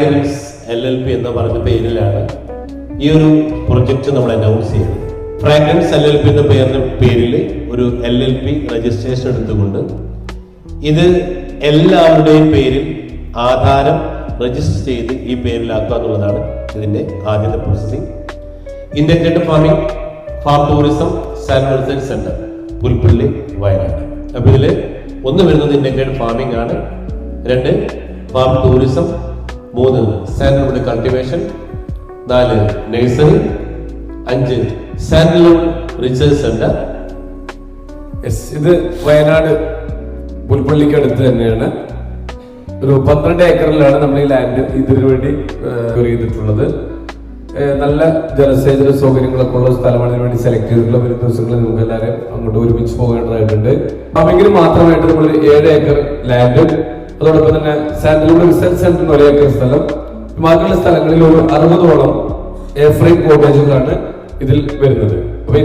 Fragrance L L P എന്ന് പറഞ്ഞ പേരിലാണ് ഈ ഒരു പ്രൊജക്റ്റ് നമ്മൾ അനൗൺസ് ചെയ്തത് ഫ്രാഗ്രൻസ് എൽ എൽ പി എന്ന പേരിന് പേരിൽ ഒരു എൽ എൽ പി രജിസ്ട്രേഷൻ എടുത്തുകൊണ്ട് ഇത് എല്ലാവരുടെയും പേരിൽ ആധാരം രജിസ്റ്റർ ചെയ്ത് ഈ പേരിലാക്കുക എന്നുള്ളതാണ് ഇതിന്റെ ആദ്യത്തെ processing integrated farming farm tourism research centre Pulpally Wayanad. അപ്പൊ ഇതിൽ ഒന്ന് വരുന്നത് ഇന്റഗ്രേറ്റഡ് ഫാമിംഗ് ആണ്. രണ്ട് ഫാം ടൂറിസം മൂന്ന് സാൻഡൽവുഡ് കൾട്ടിവേഷൻ നാല് നഴ്സറി അഞ്ച് സാൻഡൽവുഡ് റിസർച്ച് സെന്റർ യെസ് ഇത് വയനാട് പുൽപ്പള്ളിക്ക് അടുത്ത് തന്നെയാണ്. ഒരു പന്ത്രണ്ട് ഏക്കറിലാണ് നമ്മൾ ഈ ലാൻഡ് ഇതിനു വേണ്ടി ചെയ്തിട്ടുള്ളത്. നല്ല ജലസേചന സൗകര്യങ്ങളൊക്കെ ഉള്ള സ്ഥലമാണ് ഇതിനു വേണ്ടി സെലക്ട് ചെയ്തിട്ടുള്ള വരും ദിവസങ്ങളിൽ നമുക്ക് എല്ലാവരും അങ്ങോട്ട് ഒരുമിച്ച് പോകേണ്ടതായിട്ടുണ്ട്. ഫാമിങ്ങിന് മാത്രമായിട്ട് നമ്മൾ ഏഴ് ഏക്കർ ലാൻഡ് അതോടൊപ്പം തന്നെ സാൻഡലൂഡ് റിസർച്ച് സെന്റർ ഒരേക്കർ സ്ഥലം. ബാക്കിയുള്ള സ്ഥലങ്ങളിൽ ഒരു അറുപതോളം എയർ ഫ്രെയിം കോട്ടേജുകളാണ് ഇതിൽ വരുന്നത്. അപ്പൊ